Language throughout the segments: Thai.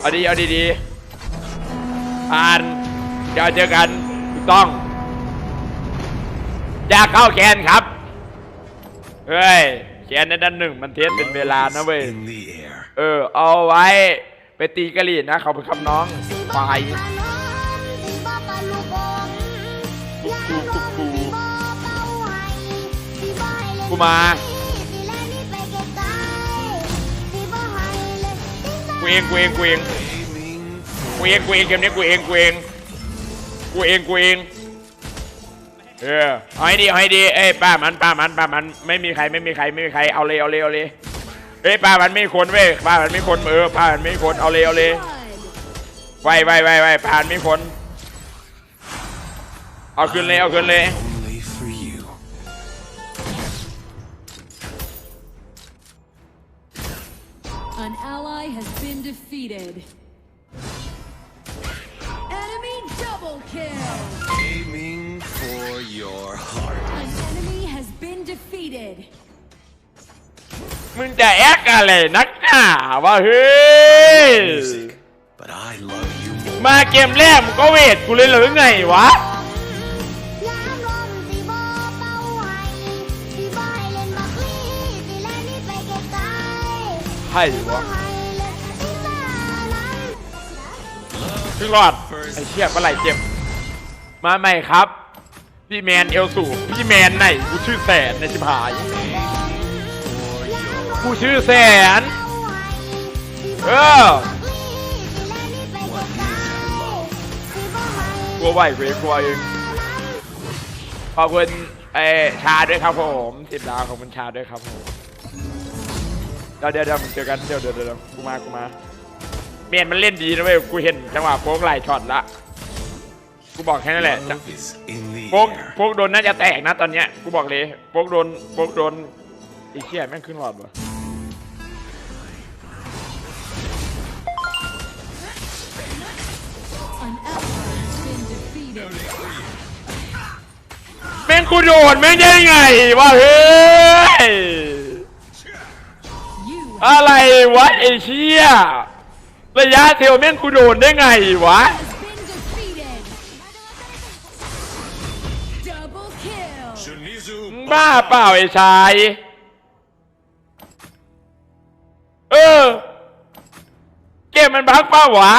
เอาดีเอาดีดีๆผ่านเดี๋ยวเจอกันถูกต้องอยากเข้าแคนครับเฮ้ยแคนในด้านหนึ่งมันเทสเป็นเวลานะเว้ย In the air. เออเอาไว้ไปตีกะหรี่นะเขาเป็นคำน้องควายกุ๊กกูกุ๊กกูกูมา เองกูเองกูเองกูเองกูเองเกมนี้กูเองกูเองกูเองกูเองเออเอาให้ดีเอาให้ดีเอ้ยป้ามันป้ามันป้ามันไม่มีใครไม่มีใครไม่มีใครเอาเลยเอาเลยเอาเลยเอ้ยป้ามันไม่คนเว้ยป้ามันไม่คนเออป้ามันไม่คนเอาเลยเอาเลยไวไวไวไวป้ามันไม่คนเอาขึ้นเลยเอาขึ้นเลย An ally has been defeated. Enemy double kill. Aiming for your heart. An enemy has been defeated. มึงจะแอคอะไรนักหนาว่าเฮ้ ไงวะให้วะครึ่งหลอด ไอ้เชี่ยเมื่อไหร่เจ็บ มาใหม่ครับ พี่แมนเอลสูพี่แมนไหนกูชื่อแสนในชิบหาย กูชื่อแสน เออกลัวไหวเว้ยกลัวเองขอบคุณไอ้ชาด้วยครับผมสิบดาวขอบคุณชาด้วยครับผม เดี๋ยวเดี๋ยวเดี๋ยวเจอกันเดี๋ยวเดี๋ยวเดี๋ยวกูมากูมาเมียนมันเล่นดีนะเว้ยกูเห็นจังหวะโป๊กไหลช็อตละกูบอกแค่นั้นแหละจะ Love is in the โป๊ก air. โป๊กโดนน่าจะแตกนะตอนเนี้ยกูบอกเลยโป๊กโดนโป๊กโดนไอ้เชี่ยแม่งขึ้นหลอดวะ An ally has been defeated. แม่งกูโดนแม่งได้ไงวะเฮ้ย You อะไรวะไอ้เชี่ยระยะเทลแม่งกูโดนได้ไงวะ has been defeated. Double kill. มึงบ้าเปล่าไอ้ชาย เออ เกมมันบักเปล่าวะ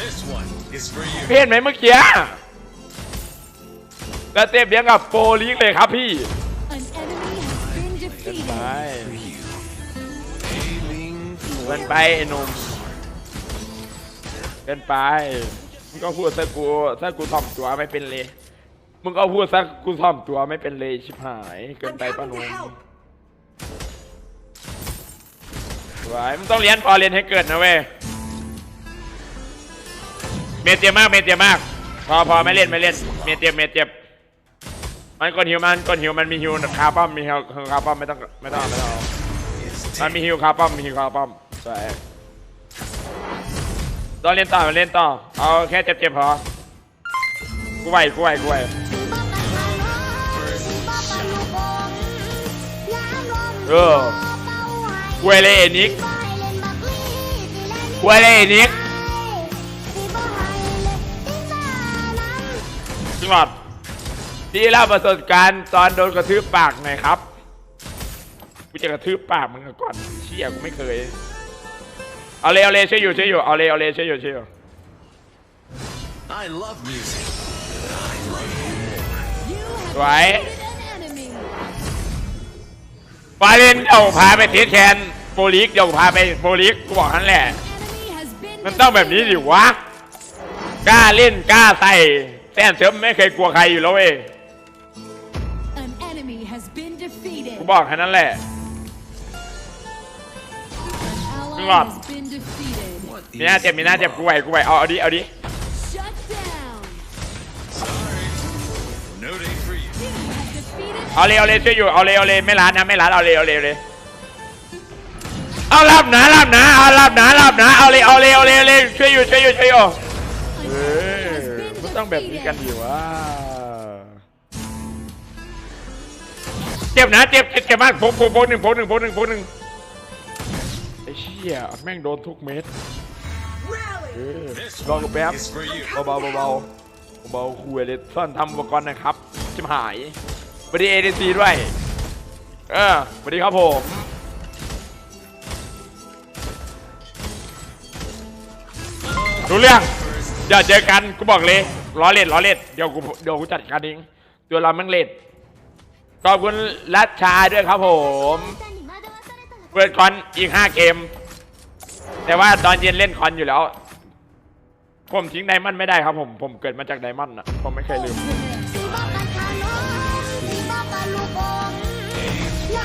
This one is for you. เพศไหมเมื่อกี้แล้วเต็มเลี้ยงกับโปรลิงเลยครับพี่ An enemy เกินไปไอ้หนุ่มเกินไปมึงก็พูดซะกูซะกูถ่อมตัวไม่เป็นเลยมึงก็พูดซะกูถ่อมตัวไม่เป็นเลยชิบหาย เกินไปป้าหนุ่มสวยมึงต้องเรียนพอเรียนให้เกิดนะเว้ยเมเตียมากเมเตียมาก พอพอไม่เล่นไม่เล่นเมเตียมเมเตียมมันก้นหิวมันก้นหิวมันมีหิวคาป้อมมีหิวคาป้อมไม่ต้องไม่ต้องไม่ต้องอา is มันมีฮิวคาป้อมมีฮิวคาป้อม ใช่ต้องเล่นต่อเล่นต่อ เอาแค่เจ็บๆพอ กูไหวกูไหวกูไหวเออกูไหวเลยเอนิกกูไหวเลยเอนิกจังหวัดที่เล่าประสบการณ์ตอนโดนกระทืบปากหน่อยครับ กูจะกระทืบปากมึงก่อน เชี่ยกูไม่เคย เอาเลยเอาเลยช่วยอยู่ช่วยอยู่เอาเลยเอาเลยช่วยอยู่ช่วยอยู่ I love music. But I love you more. You have สวย defeated an enemy. ฟาเลนเดี๋ยวพาไปเทสแคนโปรลิกเดี๋ยวพาไปโปรลิกกูบอกนั่นแหละ Enemy has been มันต้องแบบนี้ดิวะ กล้าเล่นกล้าใส่แซนเสริมไม่เคยกลัวใครอยู่แล้วเว้ย An enemy has been defeated. กูบอกแค่นั้นแหละ An Come ally on. has been defeated. What มีหน้า is เจ็บมีหน้าเจ็บกูไหวกูไหวเอาเอาดิเอาดิ Shut down. no day for you? You have defeated เอาเลยเอาเลยช่วยอยู่เอาเลยเอาเลยไม่ร้านนะไม่ร้านเอาเลยเอาเลยเอาเลยเอารับนะรับนะเอารับนะรับนะเอาเลยเอาเลยเอาเลยเอาเลยช่วยอยู่ช่วยอยู่ช่วยอยู่ an เอ enemy อ has been มันต้องแบบนี้กัน defeated. อยู่ว่าเจ็บนะเจ็บเจ็บเจ็บมากโพกโพกโพกหนึ่งโพกหนึ่งโพกหนึ่งโพกหนึ่งไอ้เชี่ยชี่ยแม่งโดนทุกเม็ดเออ This ลองดู one แป๊บ is for you. เบาๆเบาๆเบาๆคุยเลยซ่อนทำอุปกรณ์นะครับชิมหายสวัสดีเอเดซีด้วย เออสวัสดีครับผมรู้เรื่องเดี๋ยวเจอกันกูบอกเลยล้อเล่นล้อเล่นเดี๋ยวกูเดี๋ยวกูจัดการเองตัวเราแม่งเล่นขอบคุณรัชชาด้วยครับผม เปิดคอนอีกห้าเกม แต่ว่าตอนเย็นเล่นคอนอยู่แล้ว ผมทิ้งไดมอนด์ไม่ได้ครับผมผมเกิดมาจากไดมอนด์อะผมไม่เคยลืม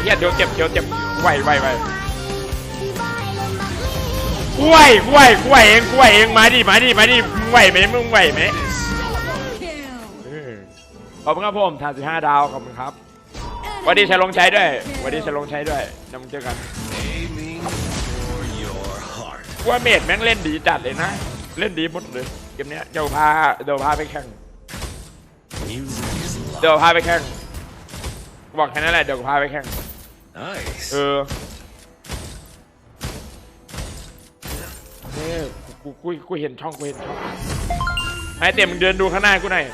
เฮียเดี๋ยวเจ็บเดี๋ยวเจ็บไหวไหวไหวกล้วยกล้วยกล้วยเองกล้วยเองมาดิมาดิมาดิมึงไหวไหมมึงไหวไหมขอบคุณครับผมทานสิบห้าดาวขอบคุณครับวัสดีชายลงชัยด้วยวัสดีชายลงชัยด้วยนำเจอกัน ว่าเมดแม่งเล่นดีจัดเลยนะ เล่นดีหมดเลยเกมเนี้ยเดี๋ยวพาเดี๋ยวพาไปแข่ง Music is เดี๋ยว love. พาไปแข่งบอกแค่นั้นแหละเดี๋ยวพาไปแข่ง Nice. เออเนี่ยกูกูกูกูเห็นช่องกูเห็นช่องไอ้เต็มมึงเดินดูข้างหน้ากูหน่อย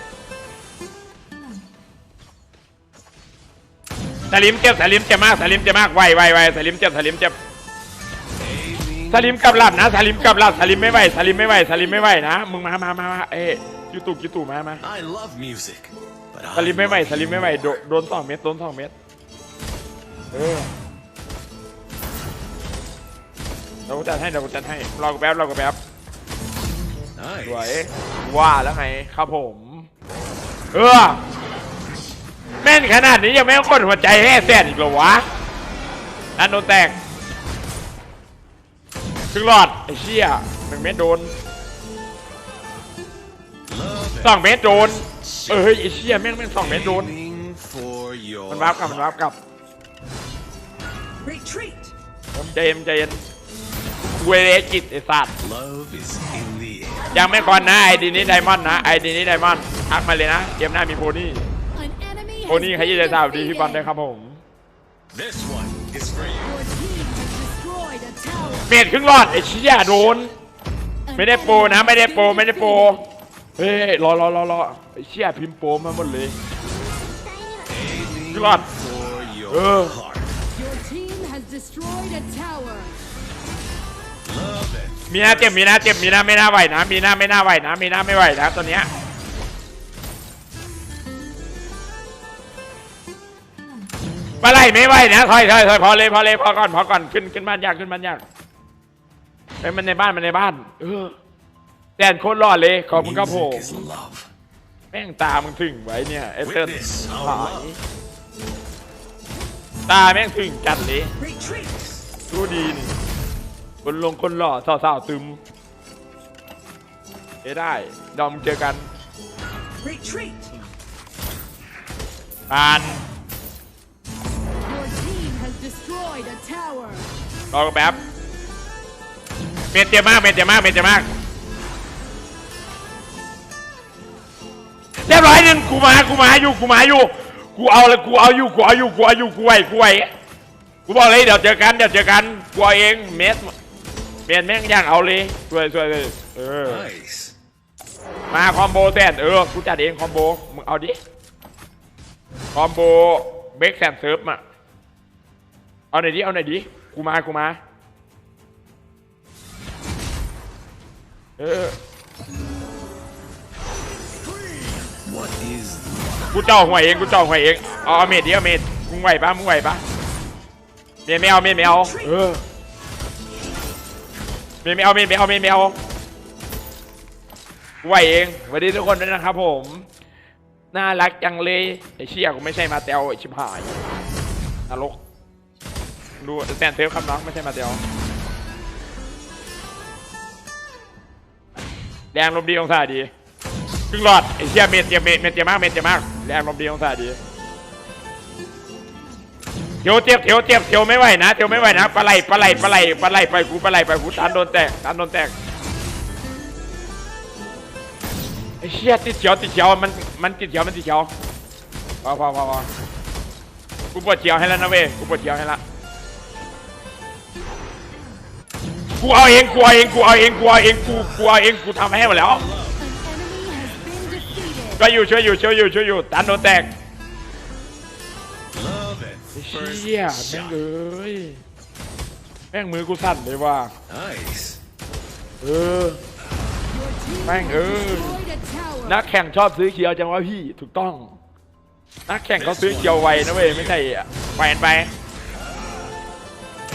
สลิมเจ็บสลิมเจ็บมากสลิมเจ็บมากไวไวไวสลิมเจ็บสลิมเจ็บ Aiming สลิมกลับหลับนะสลิมกลับหลับสลิมไม่ไหวสลิมไม่ไหวสลิมไม่ไหวนะมึงมามามามาเอ้ยยูตูยูตูมามา I love music, but สลิม I ไม่ไหว love สลิมไม่ไหวโดนโดนสองเม็ดโดนสองเม็ดเออเดี๋ยวกูจัดให้เดี๋ยวกูจัดให้รอกูแป๊บรอกูแป๊บสวย Nice. ว่าแล้วไงครับผม เออแม่นขนาดนี้ยังไม่ต้องกดหัวใจให้แสนอีกเหรอวะนั่นโดนแตก ถึงหลอดไอ้เชี่ยหนึ่งเม็ดโดน Love สองเม็ดโดนเออเฮ้ยไอ้เชี่ยแม่งแม่งสองเม็ดโดน Aiming for your มันรับกลับมันรับกลับ Retreat. ใจเย็นใจเย็นเวเรจิตไอ้สัตว์ Love is in the air. ยังไม่ก่อนนะไอดีนี้ไดมอนด์นะไอดีนี้ไดมอนด์ทักมาเลยนะเกมหน้ามีโพนี่ An enemy โพ has นี่ใครยี่ been ใจสาวดีพี่บอลด้วย defeated. ครับผม เมดครึ่งหลอดไอ้เชี่ยโดน An ไม่ได้โปร enemy นะ has ไม่ได้โปร been ไม่ได้โปร defeated. เฮ้ยรอรอรอรอไอ้เชี่ยพิมพ์โปรมาหมดเลย Aiming Come on. for your Uh. heart. Your team has destroyed a tower. Love it. มีหน้าเจ็บมีหน้าเจ็บมีหน้าไม่น่าไหวนะมีหน้าไม่น่าไหวนะมีหน้าไม่ไหวนะตัวเนี้ย ปลาไหลไม่ไหวนะถอยถอยถอยพอเลยพอเลยพอก่อนพอก่อนขึ้นขึ้นบ้านยากขึ้นบ้านยากไอ้ยมันในบ้านมันในบ้าน เออแดนโคตรรอดเลยขอบคุณครับผม Music is love. แม่งตามึงถึงไว้เนี่ยไอ้เติ้ล Witness หา our ย love. ตาแม่งถึงจัดเลย Retreat. ดูดีนี่คนลงคนหล่อสาวๆตึมเอ้ได้ดอมเจอกัน Retreat. ผ่าน รอกันแป๊บเมตรเจ็บมากเมตรเจ็บมากเมตรเจ็บมากเรียบร้อยหนึ่งกูมากูมาอยู่กูมาอยู่กูเอาเลยกูเอาอยู่กูเอาอยู่กูเอาอยู่กูไหวกูไหวกูบอกเลยเดี๋ยวเจอกันเดี๋ยวเจอกันกูเอาเองเมตรเมตรแม่งย่างเอาเลยสวยสวยเลยเออ Nice. มาคอมโบแซนเออกูจัดเองคอมโบมึงเอาดิคอมโบเบรกแซนเซิร์ฟมาเอาหน่อยดิเอาหน่อยดิ กูมา กูมา เออ What is กูเจ้าหัวเอง กูเจ้าหัวเองเอาเอาเมดดิเอาเมดมึงไหวปะมึงไหวปะเมดไม่เอาเมดไม่เอาเออเมดไม่เอาเมดไม่เอาเมดไม่เอากูไหวเองสวัสดีทุกคนด้วยนะครับผม น่ารักจังเลยไอ้เชี่ยกูไม่ใช่มาเตลไอ้ชิบหายนรก ดูแซนเซฟครับน้องไม่ใช่มาเตลแรงลมดีองศาดีครึ่งหลอดไอ้เชี่ยเมตรเจ็บเมตรเมตรเจ็บมากเมตรเจ็บมากแรงลมดีองศาดีเทียวเจ็บเทียวเจ็บเทียวไม่ไหวนะเทียวไม่ไหวนะปลาไหลปลาไหลปลาไหลปลาไหลไปกูปลาไหลไปกูตันโดนแตกตันโดนแตกไอ้เชี่ยติดเขียวติดเขียวมันมันติดเขียวมันติดเขียวพอพอพอพอกูปวดเขียวให้แล้วนะเว้ยกูปวดเขียวให้ละ กูเอาเองกูเอาเองกูเอาเองกูเอาเองกูกูเอาเองกูทำให้หมดแล้ว An enemy has been defeated. ก็อยู่ช่วยอยู่ช่วยอยู่ช่วยอยู่ตันโดนแตก Love at เชี่ย first แม่ง shot. เอ้ยแม่งมือกูสั่นเลยว่ะ Nice. เออ Your team Bang, has ừ. destroyed a tower. นักแข่งชอบซื้อเคียวจังวะพี่ถูกต้อง นักแข่งเขาซื้อเคียวไวนะเว้ยไม่ใช่อะไปกันไป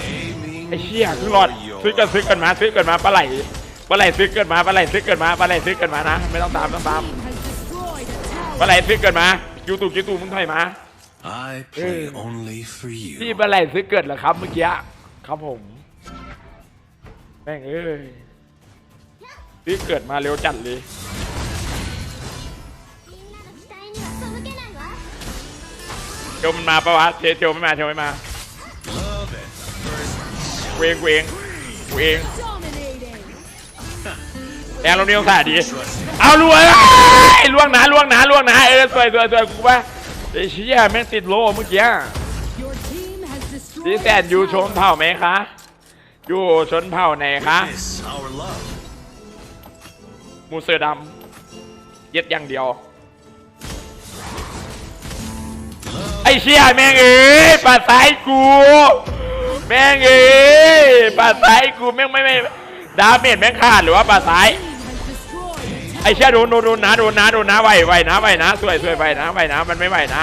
Aiming ไอ้เชี่ยคือหลอด for your ซื้อกันซื้อกันมาซื้อกันมาปลาไหลปลาไหลซื้อกันมาปลาไหลซื้อกันมาปลาไหลซื้อกันมานะไม่ต้องตามต้องตามปลาไหลซื้อกันมาคิวตูคิวตูมึงถอยมาพี่ปลาไหลซื้อเกิดเหรอครับเมื่อกี้ครับผมแม่งเอ้ยซื้อเกิดมาเร็วจัดเลยเทวมันมาปะวะเทียวไม่มาเทียวไม่มาเวงเวง กูเอง Dominating. แอนเราเนี่ยสาดี trust. เอาล่วงไอ้ล่วงหนาล่วงหนาล่วงหนาเออสวยสวยสวยกูว่าไอ้เชี่ยแม่งติดโลเมื่อกี้ Your team has ดี destroyed แซ a นอยู่ชน tower. เผ่าไหมคะอยู่ชนเผ่าไหนคะ This our love. มูเสือดำเย็ดอย่างเดียวไอ้เชี่ยแม่งเอ้ยปาดซ้ายกู แม่งเอ้ยปาดซ้ายกูแม่งไม่ไม่ดาเมจแม่งขาดหรือว่าปาดซ้าย Team has destroyed a ไอ้เชี่ยโดนโดนโดนนะโดนนะโดนนะไหวไหวนะไหวนะสวยสวยไหวนะไหวนะมันไม่ไหวนะ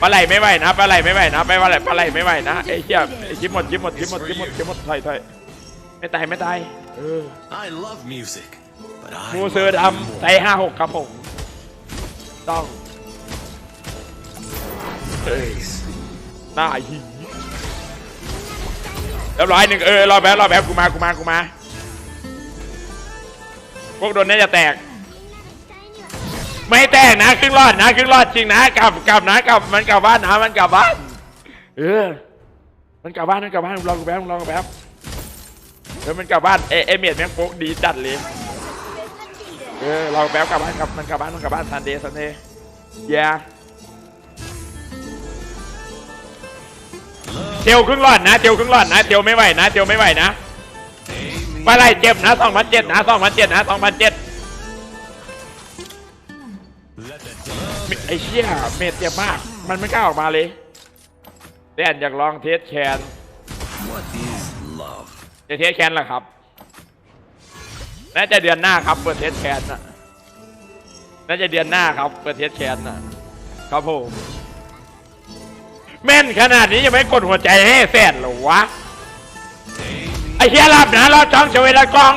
ปลาไหลไม่ไหวนะปลาไหลไม่ไหวนะไปปลาไหลปลาไหลไม่ไหวนะไอ้เชี่ยไอ้ชิบหมดชิบหมดชิบหมดชิบหมดชิบหมดถอยถอยไม่ตายไม่ตายเออ I love music, but I มู love เซอร์ you ดำไซ more. ห้าหกครับผมต้องเอ้ย Nice. หน้าหี เรียบร้อยหนึ่งเออรอแป๊บรอแป๊บกูมากูมากูมาพวกโดนน่าจะแตก ไม่แตกนะครึ่งรอดนะครึ่งรอดจริงนะกลับกลับนะกลับมันกลับบ้านนะมันกลับบ้านเออมันกลับบ้านมันกลับบ้านมึงรอกูแป๊บมึงรอกูแป๊บเออมันกลับบ้านเอเอเมียดแม่งโป๊กดีจัดเลยเออรอแป๊บกลับบ้านกลับมันกลับบ้านมันกลับบ้านซันเดย์ซันเดย์แย่ เทียวครึ่งรอดนะเทียวครึ่งรอดนะเทียวไม่ไหวนะเทียวไม่ไหวนะ Aiming ปไหลเจ็บนะสองพันเจ็ดนะสองพันเจ็ดนะสองพันเจ็ดไอ้เชี่ยเมดเจ็บมาก มันไม่กล้าออกมาเลยแดนอยากลองเทสแคนจะเทสแคนเหรอครับน่าจะเดือนหน้าครับ เปิดเทสแคนน่ะน่าจะเดือนหน้าครับ เปิดเทสแคนน่ะครับผม แม่นขนาดนี้ยังไม่กดหัวใจให้แฟนเหรอวะ ไอ้เชี่ยรับนะรอดช่องเฉวตากอง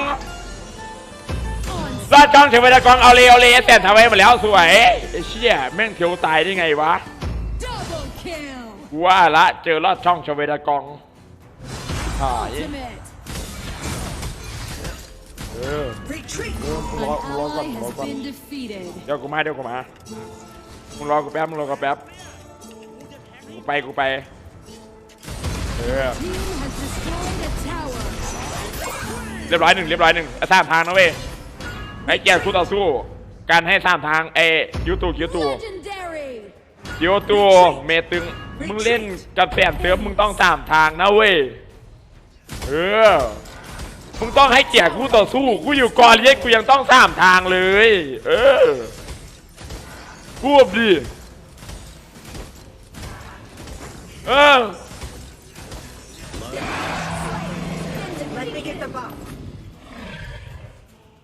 รอดช่องเฉวตากองเอาเลยเอาเลยแฟนทำไว้หมดแล้วสวย ไอ้เชี่ยแม่งเทียวตายได้ไงวะว่าละเจอลอดช่องชเวดากองหายเออ Retreat. มึงรอ An มึงรอก่อนรอก่อนเดี๋ยวกูมาเดี๋ยวกูมามึงรอกูแป๊บมึงรอกูแป๊บ กูไปกูไป เออ Team has destroyed a tower. เรียบร้อยหนึ่งเรียบร้อยหนึ่งสามทางนะเว้ยไอ้เกียร์คู่ต่อสู้ การให้สามทางเอยูตูยูตู Legendary. ยูตูเมตึง มึงเล่นกับแสนเซิร์ฟมึงต้องสามทางนะเว้ย เออ มึงต้องให้เกียรติคู่ต่อสู้ กูอยู่กอเลียกูยังต้องสามทางเลย เออควบดิ เออ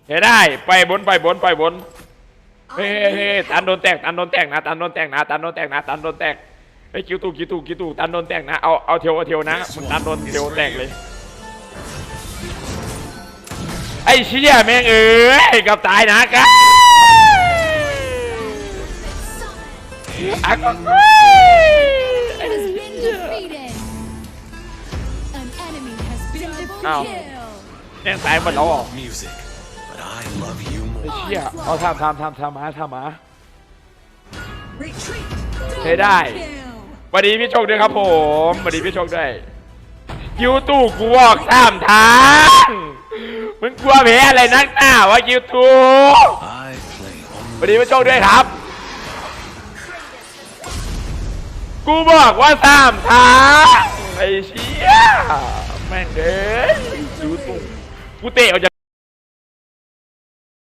เฮ้ยได้ไปบนไปบนไปบนเฮ้ยเฮ้ยเฮ้ยตันโดนแตกตันโดนแตกนะตันโดนแตกนะตันโดนแตกนะตันโดนแตกเฮ้ยคิวตูคิวตูคิวตูตันโดนแตกนะเอาเอาเทียวเอาเทียวนะมึงตันโดนเทียวแตกเลยไอ้เชี่ยแม่งเอ้ยกับตายนะกันอะก็เฮ้ย ไอ้ Has เหี้ been ย defeated. An enemy has been Ow. defeated. แม่งตายหมดแล้วเหรอ music, but I love you ไอ้ more. เชี่ยเอาทำทำทำทำมาทำมา Retreat. ใช้ได้ Kill. สวัสดีพี่โชคด้วยครับผมสวัสดีพี่โชคด้วยคิวตู่กูบอกสามทางมึงกลัวแพ้อะไรนักหนาวะคิวตู่ I play สวัส only ดีพี่โชคด้วยครับ กูบอกว่าสามทาไอ้เชี่ยแม่งเอ้ยดูตุ้งกูเตะออกจาก